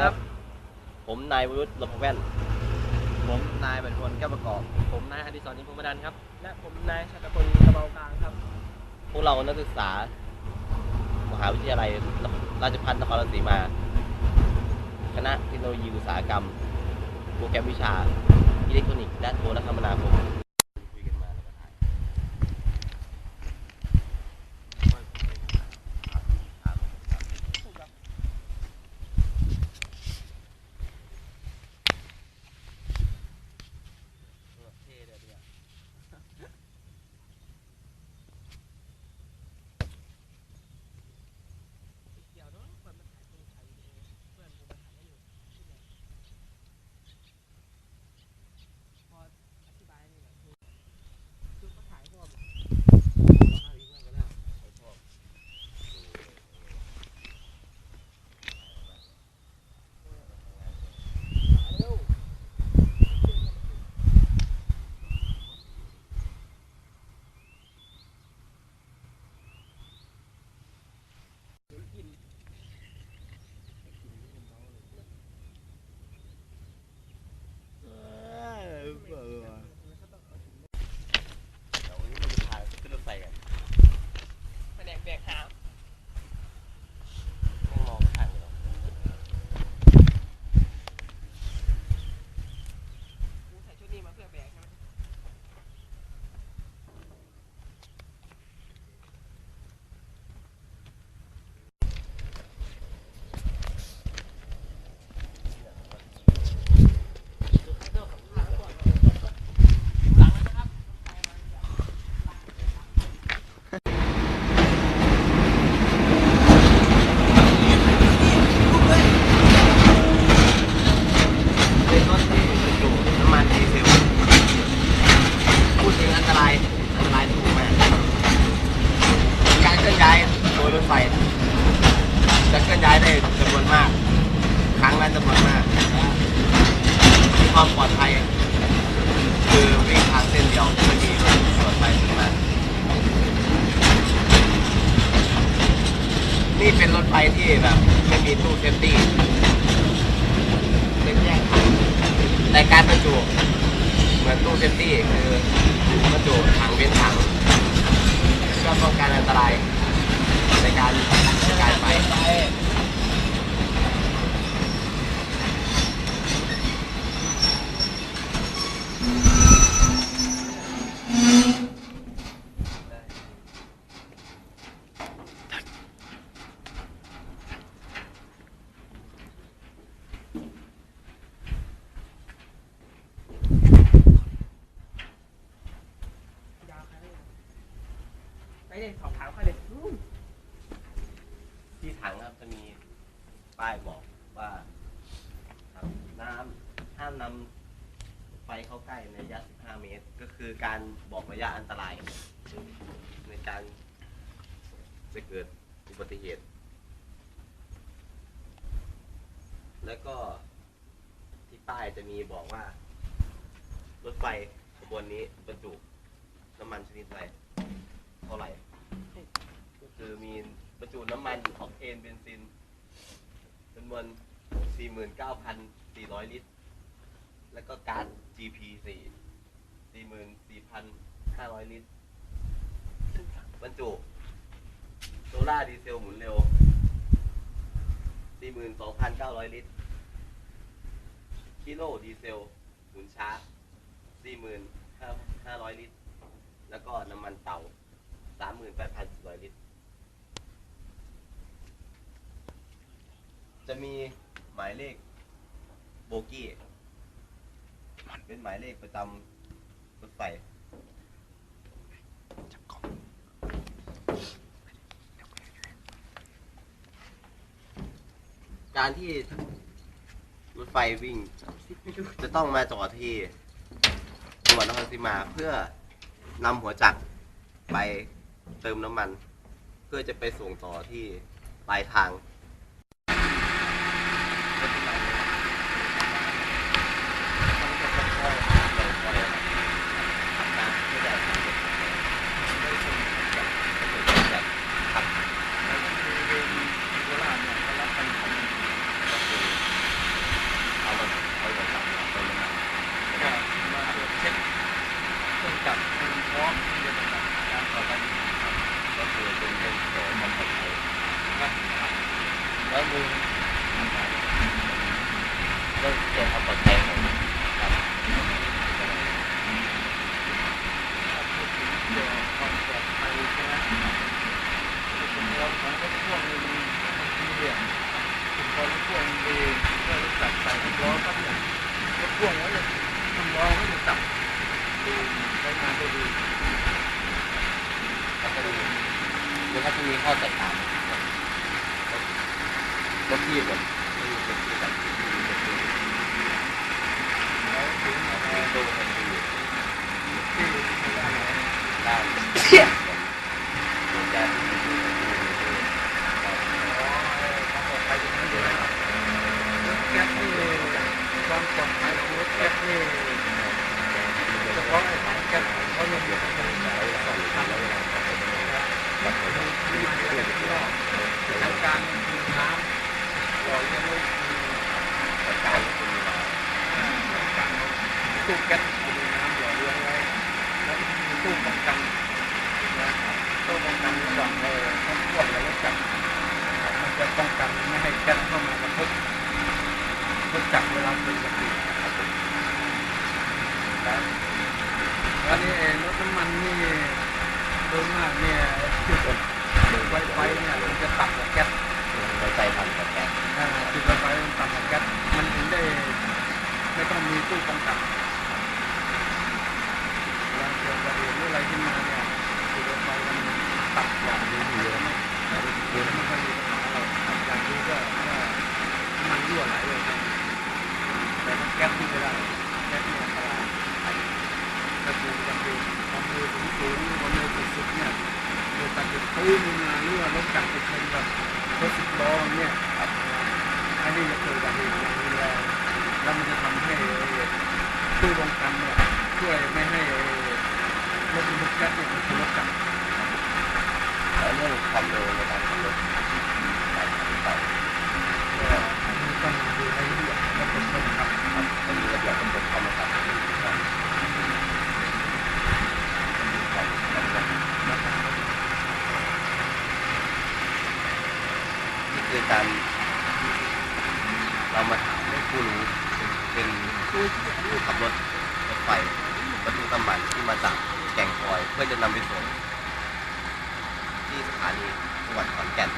ครับ ผมนายวรุษลมแว่น ผมนายบรรพลแก้วประกอบ ผมนายอดิศรนิพงศ์ดันครับ และผมนายชัตพลกระเบากลางครับ พวกเรานักศึกษา มหาวิทยาลัยราชภัฏนครราชสีมา คณะเทคโนโลยีอุตสาหกรรม โปรแกรมวิชาอิเล็กทรอนิกส์และโทรคมนาคม ตู้เซฟตี้เป็นแยกแต่การบรรจุเหมือนตู้เซฟตี้คือบรรจุถังเว้นถังเพื่อป้องกันอันตรายในการในการไป ยาวใครเลย ไปเลยสอบถามเขาเลยอู้ที่ถังครับจะมีป้ายบอกว่าครับน้ำห้ามนำไฟเข้าใกล้ในระยะ 15 เมตร ก็คือการบอกระยะอันตราย ในการจะเกิดอุบัติเหตุ แล้วก็ที่ป้ายจะมีบอกว่า รถไฟขบวนนี้บรรจุน้ำมันชนิดอะไรเท่าไหร่ก็คือมีบรรจุน้ำมันออกเทนเบนซินจำนวน 49,400 ลิตร แล้วก็การ GP4 44,500 ลิตร บรรจุโซล่าดีเซลหมุนเร็ว 42,900 ลิตร กิโลดีเซลหมุนช้า 45,500 ลิตร แล้วก็น้ำมันเตา 38,400ลิตร จะมีหมายเลขโบกี้ เป็นหมายเลขประจำรถไฟการที่รถไฟวิ่ง จะต้องมาจอดที่จังหวัดนครศรีมาเพื่อนำหัวจักรไป เติมน้ำมัน เพื่อจะไปส่งต่อที่ปลายทาง พ่วงดีก็จับใส่ล้อก็เนี่ยรถพ่วงแล้วเนี่ยทำล้อก็จะจับดูใช้งานได้ดี ก็จะมีหรือว่าจะมีข้อแตกต่างรถที่แบบไม่มีเป็นที่แบบที่มีเป็นที่ แล้วถึงอะไร มีตู้เป็นที่ ที่ไม่ได้ไหน ด้ ชี่ยรถแก๊สนี่ความปลอดภัยของรถแก๊สนี่เฉพาะไอ้ถังแก๊สเขายังมีการใช้สองคันแล้วนะครับมีมาเยอะที่รอบทางการคือน้ำหล่อเลี้ยงไว้คือจัดการก็คือมาการตู้แก๊สมีน้ำหล่อเลี้ยงไว้แล้วมีตู้ป้องกันนะตู้ป้องกันระหว่างเออทั้งพวกและรถจักรมันจะป้องกัน ไม่ให้แก๊สเข้ามากระทบรถจักเวลาเกิดอุบัติเหตุนะครับผมแล้วแล้วนี่เองรถน้ำมันนี่โดยมากเนี่ยจุดไวไฟเนี่ยมันจะตัดกับแก๊ส ไว้ใจทำกับแก๊ส อ่าจุดไฟไฟมันต่ำกว่าแก๊สมันถึงได้ไม่ต้องมีตู้ป้องกัน เวลาเกิดอุบัติเหตุหรืออะไรขึ้นมาเนี่ยจุดไฟมันต่ำกว่าหรือเหลือไม่เหลือไม่ค่อยมีปัญหาอะไรอย่างนี้ก็ก็น้ำมันรั่วไหลเลยครับแต่ถ้าแก๊สที่ไม่ได้แก๊สเนี่ยอันตรายถ้าดูจะดูความเร็วสูงสูงความเร็วสุดๆเนี่ย เป็นพื้นมาหรือว่ารถจักรไปชนแบบรถสิบล้อเนี่ยครับอันนี้จะเกิดอุบัติเหตุอย่างรุนแรงแล้วมันจะทำให้ตู้ป้องกันเนี่ยช่วยไม่ให้รถบรรทุกแก๊สเนี่ยมันชนรถจักรแล้วเรื่องความเร็วในการขับรถอันนี้ต้องดูรายละเอียดและเป็นคนขับครับจะมีระเบียบกำหนดเข้ามาครับครับครับนี่คือ การเรามาถามให้ผู้รู้เป็นผู้ผู้ขับรถรถไฟบรรทุกน้ำมันที่มาจากแก่งคอยเพื่อจะนำไปส่งที่สถานีจังหวัดขอนแก่น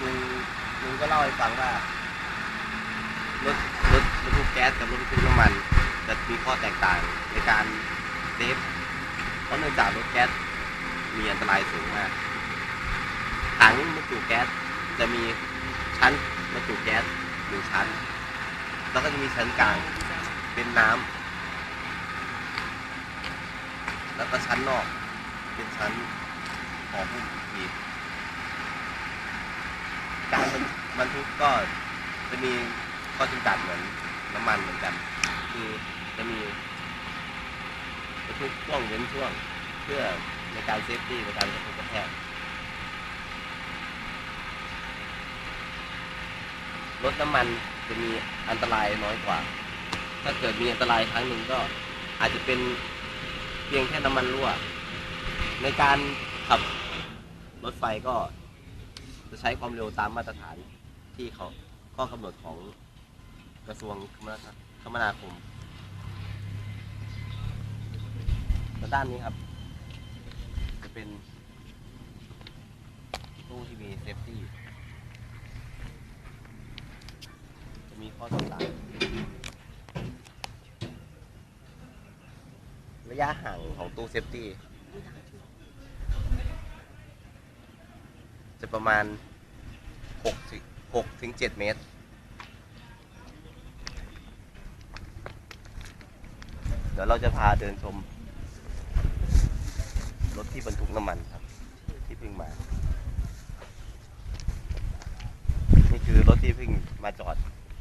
ลุงลุงก็เล่าให้ฟังว่ารถรถบรรทุกแก๊สกับรถบรรทุกน้ำมัน จะมีข้อแตกต่างในการเซฟเพราะเนื่องจากรถแก๊สมีอันตรายสูงมาก ถังบรรจุแก๊สจะมีชั้นบรรจุแก๊สหนึ่งชั้น แล้วก็จะมีชั้นกลางเป็นน้ำแล้วก็ชั้นนอกเป็นชั้นห่อหุ้มอีกทีการบรรทุกก็จะมีข้อจำกัดเหมือนน้ำมันเหมือนกัน คือจะมีบรรทุกช่วงเว้นช่วงเพื่อในการเซฟตี้ในการกระทบกระแทก รถน้ำมันจะมีอันตรายน้อยกว่า ถ้าเกิดมีอันตรายครั้งหนึ่งก็อาจจะเป็นเพียงแค่น้ำมันรั่ว ในการขับรถไฟก็จะใช้ความเร็วตามมาตรฐานที่เขาข้อกำหนดของกระทรวงคมนาคมแล้ด้านนี้ครับ จะเป็นตู้ที่มีเซฟตี้ จะ มีข้อต่างระยะห่างของตู้เซฟตี้ จะประมาณ6ถึง6ถึง 7 เมตร เดี๋ยวเราจะพาเดินชม รถที่บรรทุกน้ำมันครับ ที่เพิ่งมา นี่คือรถที่เพิ่งมาจอด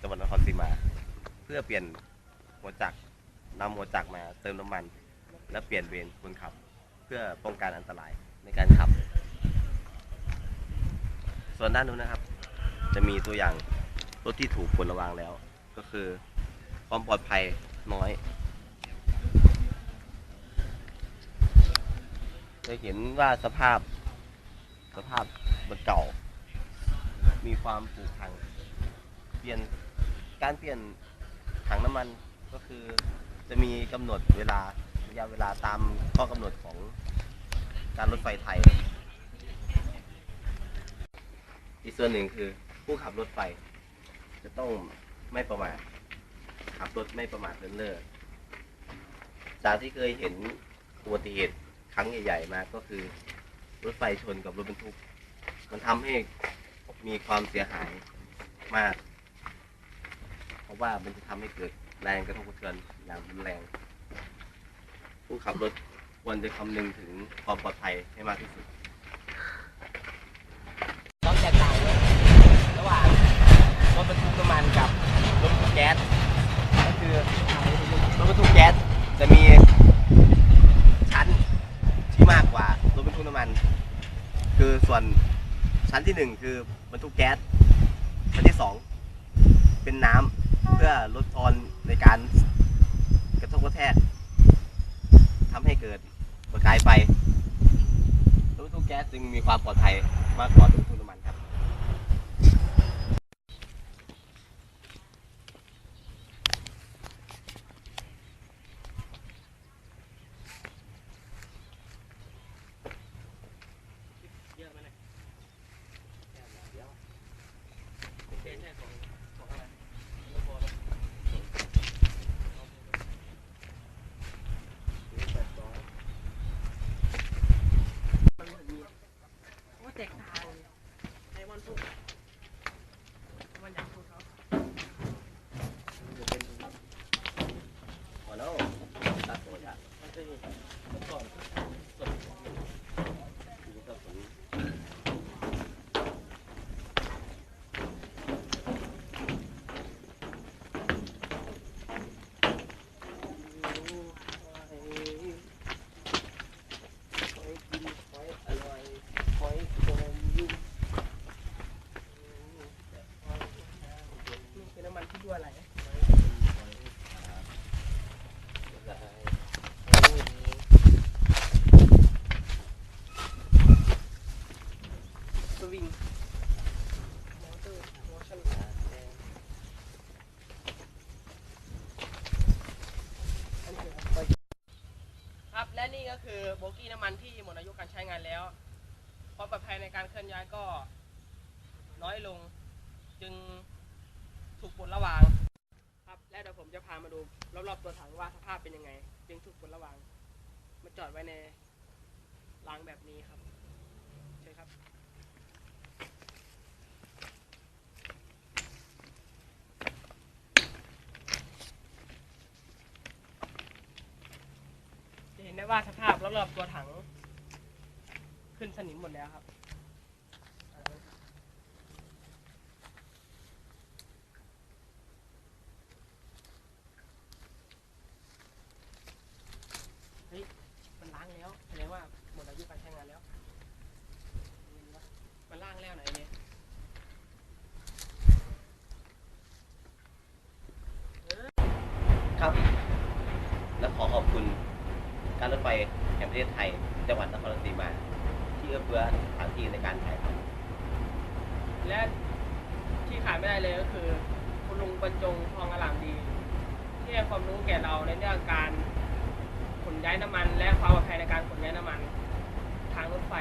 จังหวัดนครศรีมา เพื่อเปลี่ยนหัวจักรนำหัวจักรมาเติมน้ำมัน และเปลี่ยนเวรคนขับ เพื่อป้องกันอันตรายในการขับ ส่วนด้านนู้นนะครับ จะมีตัวอย่างรถที่ถูกควรระวังแล้ว ก็คือความปลอดภัยน้อยจะเห็นว่าสภาพสภาพมันเก่า มีความผุพังเปลี่ยน การเปลี่ยนถังน้ำมันก็คือจะมีกำหนดเวลาระยะเวลาตามข้อกำหนดของการรถไฟไทย อีกส่วนหนึ่งคือผู้ขับรถไฟ จะต้องไม่ประมาทขับรถไม่ประมาทเลินเล่อจากที่เคยเห็นอุบัติเหตุครั้งใหญ่ๆมาก็คือ รถไฟชนกับรถบรรทุก มันทำให้มีความเสียหายมาก ราะว่ามันจะทำให้เกิดแรงกระทบกระเทือนอย่างรุนแรง ผู้ขับรถควรจะคำนึงถึงความปลอดภัยให้มากที่สุด ต้องแตกต่างเลยระหว่างรถบรรทุกน้ำมันกับรถบรรทุกแก๊สก็คือรถบรรทุกแก๊สจะมีชั้นที่มากกว่ารถบรรทุกน้ำมัน คือส่วนชั้นที่หนึ่งคือบรรทุกแก๊สชั้นที่สอง เป็นน้ำเพื่อลดออนในการกระทบกระแทกทำให้เกิดประกายไฟรถบรรทุกแก๊สจึงมีความปลอดภัยมากกว่ารถบรรทุกน้ำมันครับ เยอะไหมเนี่ยเดี๋ยวเจ๊ใช่ของของอะไรไม่พอแล้วมันเหมือนมีโอ้แตกต่างไอ้มันพูดมันอยากพูดเขา พอแล้วตัดตัวจาก มันจะมีเมื่อก่อนส่วน คือก็ผล หอยกินหอยอร่อยหอยโคมยุ่งนี่ัวไหลสวิงมอเตอร์มอชั่นแรงอันนี้ครับครับและนี่ก็คือโบกี้น้ำมันที่หมดอายุการใช้งานแล้วความปลอดภัยในการเคลื่อนย้ายก็น้อยลงจึง ถูกปลดระวาง ครับ และเดี๋ยวผมจะพามาดูรอบๆตัวถังว่าสภาพเป็นยังไง จึงถูกปลดระวาง มาจอดไว้ในรางแบบนี้ครับใช่ครับ จะเห็นได้ว่าสภาพรอบๆตัวถัง ขึ้นสนิมหมดแล้วครับ ยแห่งประเทศไทย จังหวัดนครรีมา ที่เอื้อเฟื้อสถานที่ในการขายและที่ขายไม่ได้เลยก็คือ คุณลุงบรรจงทองอลามดี ที่ให้ความรู้แก่เราในเรื่องการขนย้ายน้ำมัน และความปลอดภัยในการขนย้ายน้ำมัน ทางรถไฟ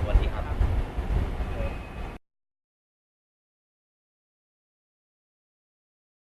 สวัสดีครับ